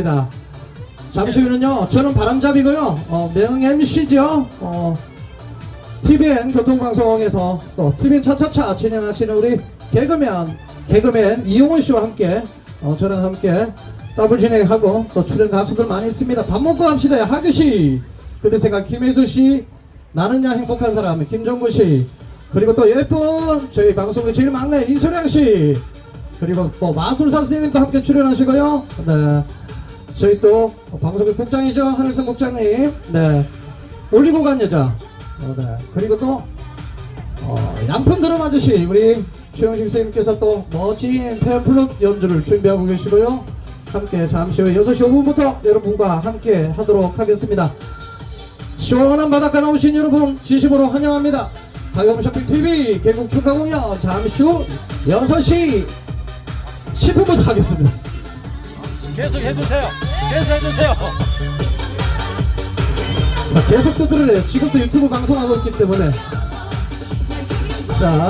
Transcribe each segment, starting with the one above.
입니다. 잠시 후는요, 저는 바람잡이고요, 어, 명 MC죠. 어, TVN 교통방송에서 또 TVN 차차차 진행하시는 우리 개그맨, 개그맨 이용훈 씨와 함께, 어, 저랑 함께 더블 진행하고 또 출연 가수들 많이 있습니다. 밥 먹고 합시다. 하규 씨, 그대 생각 김혜수 씨, 나는야 행복한 사람 김정구 씨, 그리고 또 예쁜 저희 방송의 제일 막내 이소량 씨, 그리고 또 마술사 선생님도 함께 출연하시고요. 네. 저희 또 방송의 국장이죠. 하늘성 국장님. 네. 올리고 간 여자. 어, 네. 그리고 또, 어, 양푼 드럼 아저씨. 우리 최영식 선생님께서 또 멋진 페어플룻 연주를 준비하고 계시고요. 함께 잠시 후 6시 5분부터 여러분과 함께 하도록 하겠습니다. 시원한 바닷가 나오신 여러분 진심으로 환영합니다. 가격 쇼핑TV 개국 축하 공연 잠시 후 6시 10분부터 하겠습니다. 계속 해주세요. 계속 해주세요. 자, 계속 또 들으래요. 지금도 유튜브 방송하고 있기 때문에. 자,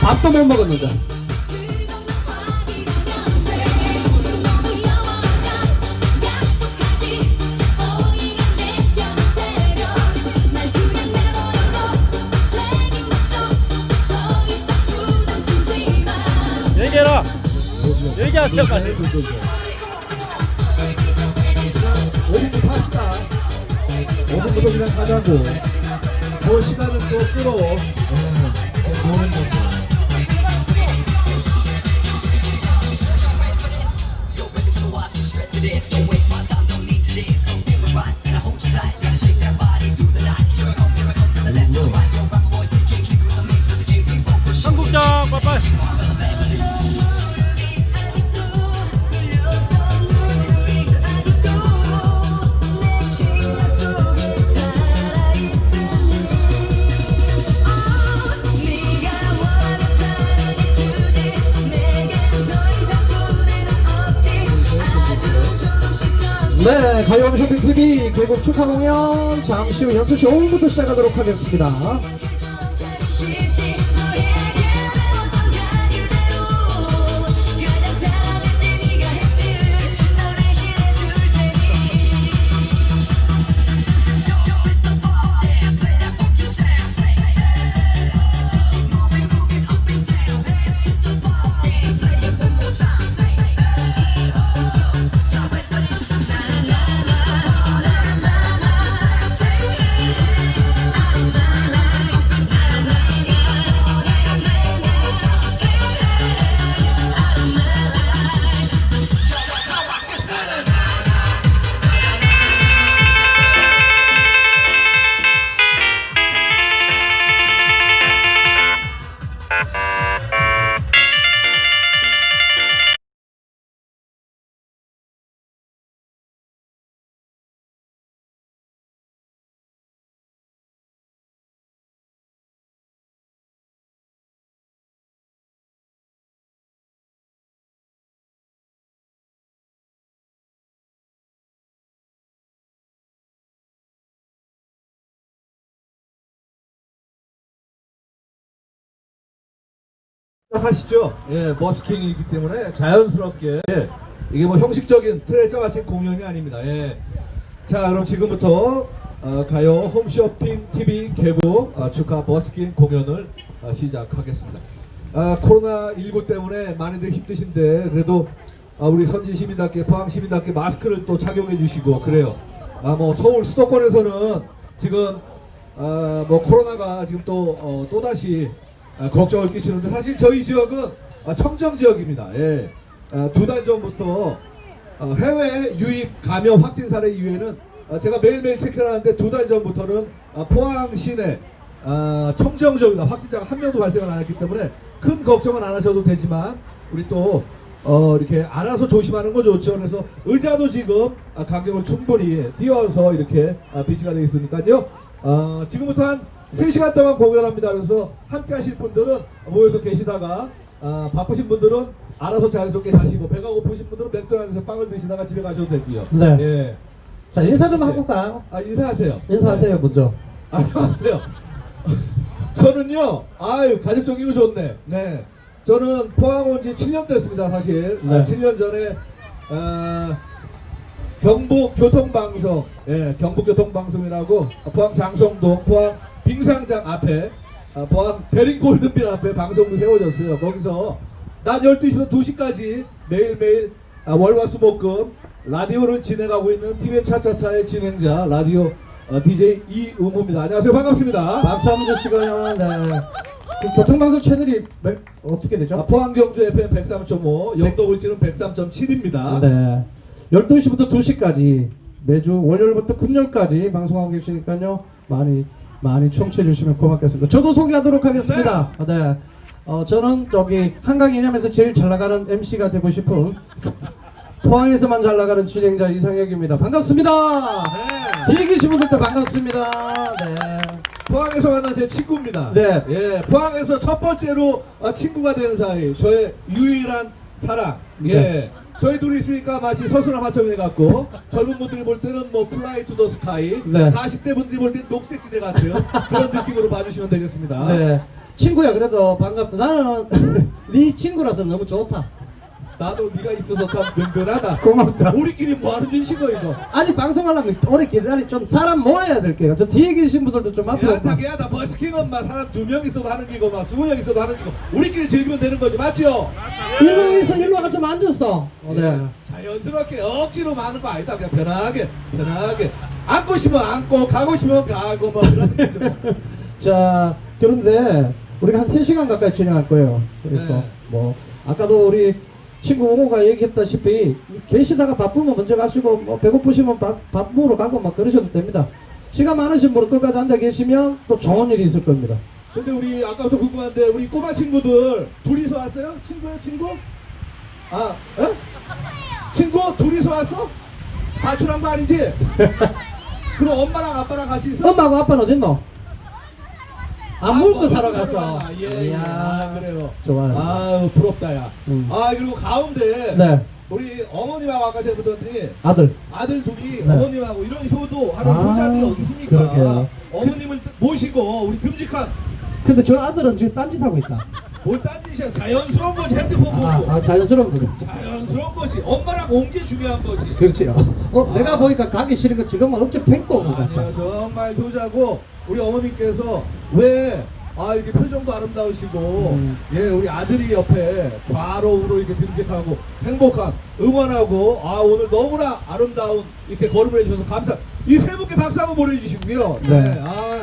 밥도 못 먹었는데. 얘기해라. 얘기하세요 빨리. 그냥 가자고. 그 시간은 또 끌어. 네, 가요광 쇼핑TV 개국 축하 공연 잠시 후 6시 5분부터 시작하도록 하겠습니다. 하시죠. 예, 버스킹이기 때문에 자연스럽게 예, 이게 뭐 형식적인 짜맞힌 공연이 아닙니다. 예. 자, 그럼 지금부터 어, 가요 홈쇼핑 TV 개국 어, 축하 버스킹 공연을 어, 시작하겠습니다. 아, 코로나 19 때문에 많이들 힘드신데 그래도 아, 우리 선진 시민답게 포항 시민답게 마스크를 또 착용해 주시고 그래요. 아, 뭐 서울 수도권에서는 지금 아, 뭐 코로나가 지금 또 어, 또다시 아, 걱정을 끼치는데 사실 저희 지역은 아, 청정 지역입니다. 예. 두 달 전부터 어, 해외 유입 감염 확진 사례 이후에는 어, 제가 매일매일 체크를 하는데 두 달 전부터는 어, 포항 시내 아, 청정 지역이다 확진자가 한 명도 발생을 안 했기 때문에 큰 걱정은 안 하셔도 되지만 우리 또 어, 이렇게 알아서 조심하는 거 좋죠. 그래서 의자도 지금 아, 간격을 충분히 띄워서 이렇게 아, 비치가 되어 있으니까요. 어, 지금부터 한 3시간 동안 공연합니다. 그래서 함께 하실 분들은 모여서 계시다가 아, 바쁘신 분들은 알아서 자연스럽게 자시고 배가 고프신 분들은 맥도날드에서 빵을 드시다가 집에 가셔도 되고요. 네. 예. 자, 인사 좀 하고 가요. 아, 인사하세요. 인사하세요, 먼저. 안녕하세요. 저는요, 아유, 가족적이고 좋네. 네. 저는 포항 온 지 7년 됐습니다, 사실. 네. 아, 7년 전에, 아, 경북 교통방송, 예, 경북 교통방송이라고 포항 장성동, 포항 빙상장 앞에, 아, 포항 베링 골든빌 앞에 방송도 세워졌어요. 거기서 낮 12시부터 2시까지 매일매일 아, 월화수목금 라디오를 진행하고 있는 TVN 차차차의 진행자 라디오 어, DJ 이음호입니다. 안녕하세요. 반갑습니다. 박수 한번 주시고요. 네. 그 교통방송 채널이 몇- 어떻게 되죠? 아, 포항 경주 FM 103.5, 영도 울지는 103.7입니다. 네. 12시부터 2시까지 매주 월요일부터 금요일까지 방송하고 계시니까요. 많이 많이 청취해 주시면 고맙겠습니다. 저도 소개하도록 하겠습니다. 네. 어, 저는 저기 한강 이념에서 제일 잘 나가는 MC가 되고 싶은 포항에서만 잘 나가는 진행자 이상혁입니다. 반갑습니다. 네. 뒤에 계신 분들도 반갑습니다. 네. 포항에서 만난 제 친구입니다. 네. 예, 포항에서 첫 번째로 어, 친구가 된 사이, 저의 유일한 사랑. 예. 네. 저희 둘이 있으니까 마치 서수남 하청에 같고 젊은 분들이 볼 때는 뭐 플라이 투 더 스카이 네. 40대 분들이 볼 때는 녹색 지대 같아요 그런 느낌으로 봐주시면 되겠습니다 네. 친구야 그래도 반갑다. 나는 네 친구라서 너무 좋다. 나도 네가 있어서 참 든든하다 고맙다. 우리끼리 뭐 하는 짓이고 이거 아니 방송하려면 오래 기다리 좀 사람 모아야 될 게요. 저 뒤에 계신 분들도 좀 앞으로. 야타게 하다 버스킹 엄마 사람 두 명 있어도 하는 기고 막 스무 명 있어도 하는 기고 우리끼리 즐기면 되는 거지 맞죠? 일로 있어 일로 와가 좀 앉았어. 어, 네. 자연스럽게 억지로 많은 거 아니다 그냥 편하게 편하게 앉고 싶으면 앉고 가고 싶으면 가고 뭐 그런 느낌이죠 뭐. 자 그런데 우리가 한 3시간 가까이 진행할 거예요. 그래서 네. 뭐 아까도 우리 친구 오모가 얘기했다시피 계시다가 바쁘면 먼저 가시고 뭐 배고프시면 밥, 밥 먹으러 가고 막 그러셔도 됩니다. 시간 많으신 분은 끝까지 앉아 계시면 또 좋은 일이 있을 겁니다. 근데 우리 아까부터 궁금한데 우리 꼬마 친구들 둘이서 왔어요? 친구요 친구? 아 어? 친구 둘이서 왔어? 가출한 거 아니지? 그럼 엄마랑 아빠랑 같이 있어? 엄마하고 아빠는 어딨노? 안 아, 물고 뭐 사러 갔어. 갔나? 예, 예. 아, 그래요. 좋았어. 아유 부럽다 야. 음. 아 그리고 가운데 네. 우리 어머님하고 아까 제가 보더니 아들. 아들 둘이 네. 어머님하고 이런 효도 하는 아, 효자들이 어디 있습니까? 그러게요. 어머님을 모시고 우리 듬직한 근데 저 아들은 지금 딴짓 하고 있다. 뭘 딴짓이야 자연스러운 거지 핸드폰 보고 아, 아 자연스러운 거죠. 자연스러운 거지 엄마랑 온 게 중요한 거지 그렇지요. 어, 내가 보니까 가기 싫은 거 지금은 억지 팽고 온것 같다. 아니요 정말 효자고 우리 어머니께서 왜 아 이렇게 표정도 아름다우시고 음. 예 우리 아들이 옆에 좌로 우로 이렇게 듬직하고 행복한 응원하고 아 오늘 너무나 아름다운 이렇게 걸음을 해주셔서 감사 이 세 분께 박수 한번 보내주시고요 네. 아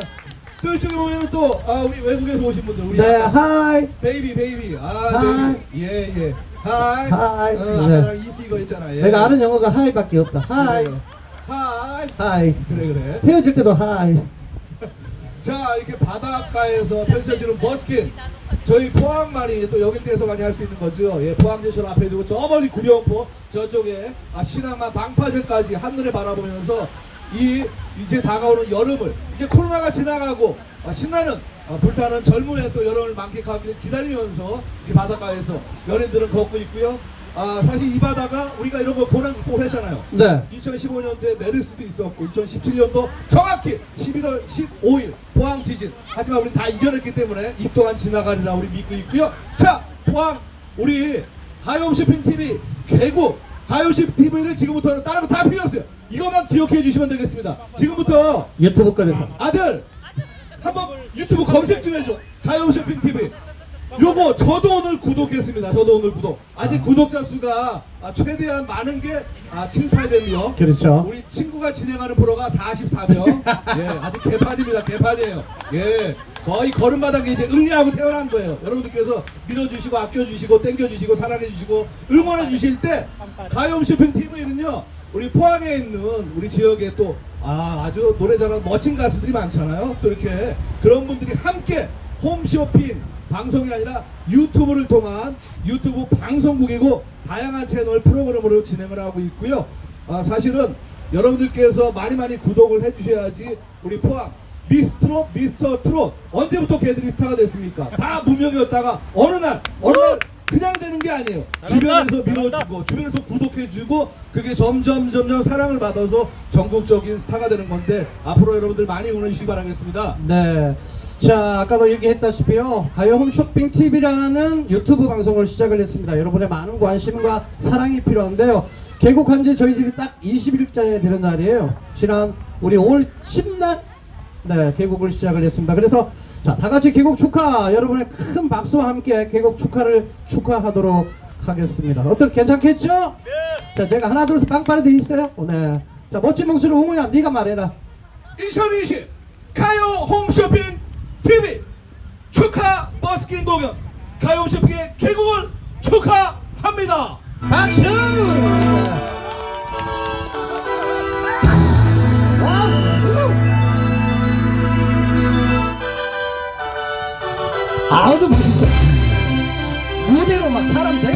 또 이쪽에 보면 또 아 우리 외국에서 오신 분들 우리 네, 아까 하이. 베이비 베이비 아 하이. 베이비 예예 하이 하이. 어, 네. 아까랑 이 피거 있잖아 예. 내가 아는 영어가 하이밖에 없다. 하이. 그래요. 하이 하이. 그래 그래 헤어질 때도 하이. 자 이렇게 바닷가에서 펼쳐지는 버스킹 저희 포항만이 또 여기에서 많이 할 수 있는 거죠 예 포항제철 앞에 두고 저 멀리 구룡포 저쪽에 아 신항만 방파제까지 하늘에 바라보면서 이 이제 다가오는 여름을 이제 코로나가 지나가고 아, 신나는 아, 불타는 젊음의 또 여름을 만끽하기 기다리면서 이 바닷가에서 연인들은 걷고 있고요. 아 사실 이 바다가 우리가 이런 거 고난 극복을 했잖아요. 네. 2015년도에 메르스도 있었고 2017년도 정확히 11월 15일 포항 지진. 하지만 우리 다 이겨냈기 때문에 이 또한 지나가리라 우리 믿고 있고요. 자 포항 우리 가요 쇼핑 TV 개국 가요 쇼핑 TV를 지금부터는 다른 거 다 필요 없어요 이것만 기억해 주시면 되겠습니다. 지금부터 유튜브 꺼내서. 아들 한번 유튜브 검색 좀 해줘. 가요 쇼핑 TV 요거 저도 오늘 구독했습니다. 저도 오늘 구독. 아직 구독자 수가 아, 최대한 많은 게 아, 7, 800명 그렇죠. 우리 친구가 진행하는 프로가 44명. 예 아직 개판입니다. 개판이에요. 예 거의 걸음마당에 이제 응리하고 태어난 거예요. 여러분들께서 밀어주시고 아껴주시고 땡겨주시고 사랑해주시고 응원해주실 때 가요 쇼핑 TV는요 우리 포항에 있는 우리 지역에 또 아, 아주 노래 잘하는 멋진 가수들이 많잖아요. 또 이렇게 그런 분들이 함께 홈쇼핑 방송이 아니라 유튜브를 통한 유튜브 방송국이고 다양한 채널 프로그램으로 진행을 하고 있고요. 아, 사실은 여러분들께서 많이 많이 구독을 해주셔야지 우리 포항 미스트롯 미스터 트롯 언제부터 걔들이 스타가 됐습니까? 다 무명이었다가 어느 날 어느 날 그냥 되는 게 아니에요. 주변에서. 밀어주고 주변에서 구독해주고 그게 점점 점점 사랑을 받아서 전국적인 스타가 되는 건데 앞으로 여러분들 많이 응원해 주시기 바라겠습니다. 네. 자, 아까도 얘기했다시피요. 가요 홈쇼핑 TV라는 유튜브 방송을 시작을 했습니다. 여러분의 많은 관심과 사랑이 필요한데요. 개국한 지 저희들이 딱 20일째 되는 날이에요. 지난 우리 5월 10날 네, 개국을 시작을 했습니다. 그래서 자, 다 같이 개국 축하 여러분의 큰 박수와 함께 개국 축하를 축하하도록 하겠습니다. 어떻게 괜찮겠죠? 네. 자, 제가 하나 둘셋 빵빠레 돼 있어요. 네. 자, 멋진 목소리 웅우야 네가 말해라. 2020 가요 홈쇼핑 TV 축하 버스킹 공연 가요 홈쇼핑의 개국을 축하합니다. 박수! 아우도 멋있어. 무대로 막 사람 돼.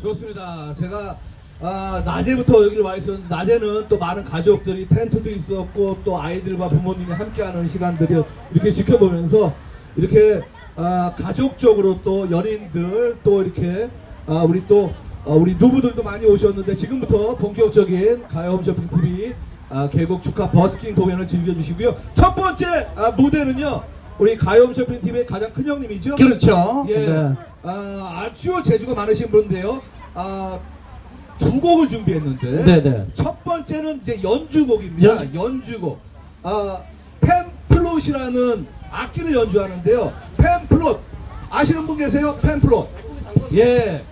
좋습니다. 제가 아, 낮에부터 여기를 와 있었는데 낮에는 또 많은 가족들이 텐트도 있었고 또 아이들과 부모님이 함께하는 시간들을 이렇게 지켜보면서 이렇게 아, 가족적으로 또 연인들 또 이렇게 아, 우리 또 아, 우리 누부들도 많이 오셨는데 지금부터 본격적인 가요 홈 쇼핑 TV 아, 개국 축하 버스킹 공연을 즐겨주시고요. 첫 번째 아, 무대는요. 우리 가요홈 쇼핑 TV의 가장 큰 형님이죠. 그렇죠. 예. 네. 아, 아주 재주가 많으신 분인데요. 아, 두 곡을 준비했는데. 네네. 첫 번째는 이제 연주곡입니다. 연 주곡. 아, 펜플롯이라는 악기를 연주하는데요. 펜플롯. 아시는 분 계세요? 펜플롯. 예.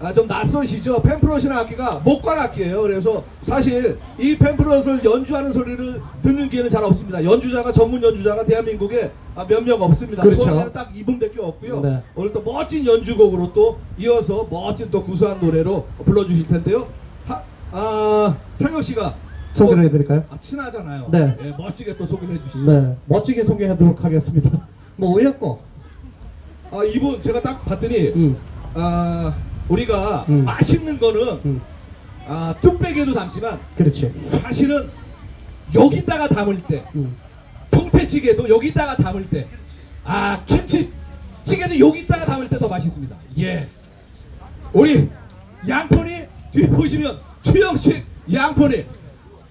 아, 좀 낯서시죠? 펜플롯이라는 악기가 목관 악기예요. 그래서 사실 이 펜플롯을 연주하는 소리를 듣는 기회는 잘 없습니다. 연주자가 전문 연주자가 대한민국에 아, 몇명 없습니다. 그렇죠. 딱 이분밖에 없고요. 네. 오늘 또 멋진 연주곡으로 또 이어서 멋진 또 구수한 노래로 불러주실 텐데요. 하, 아, 상혁 씨가 소개를 해드릴까요? 아, 친하잖아요. 네. 예, 멋지게 또 소개를 해주시죠. 네. 멋지게 소개하도록 하겠습니다. 뭐 오였고. 아, 이분 제가 딱 봤더니 음. 아, 우리가 음. 맛있는 거는 음. 아, 뚝배기에도 담지만 그렇지. 사실은 여기다가 담을 때 음. 통태찌개도 여기다가 담을 때, 아 김치찌개도 여기다가 담을 때 더 맛있습니다. 예. 우리 양포니 뒤에 보시면 추영식 양포니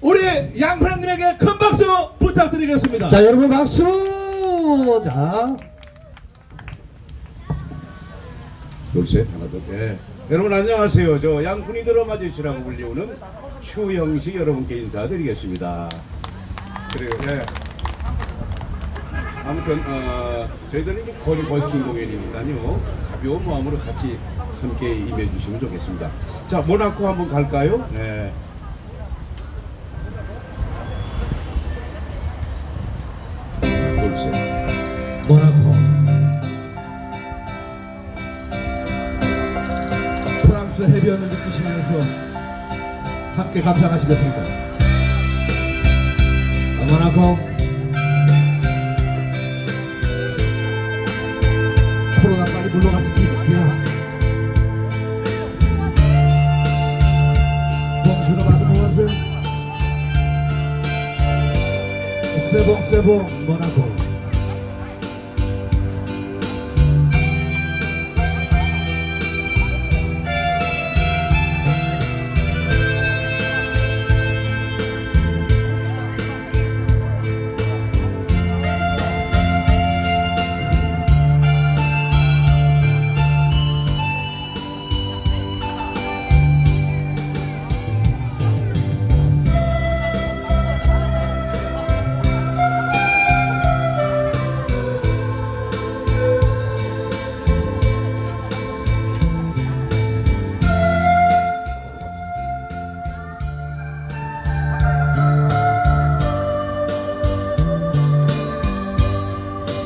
우리 양포니님에게 큰 박수 부탁드리겠습니다. 자, 여러분 박수. 자. 둘셋 하나 둘 예. 여러분 안녕하세요. 저 양푼이 들어맞으시라고 불리우는 추영식 여러분께 인사드리겠습니다. 그래요. 예. 아무튼 어, 저희들은 이제 거리 버스킹 공연이니까요. 가벼운 마음으로 같이 함께 임해 주시면 좋겠습니다. 자 모나코 한번 갈까요? 네. 둘셋 모나코 해변을 느끼시면서 함께 감상하시겠습니다. 아, 모나코 코로나 빨리 물러갔으면 좋겠습니다. 봉수로 받은 무엇을 세봉 세봉 모나코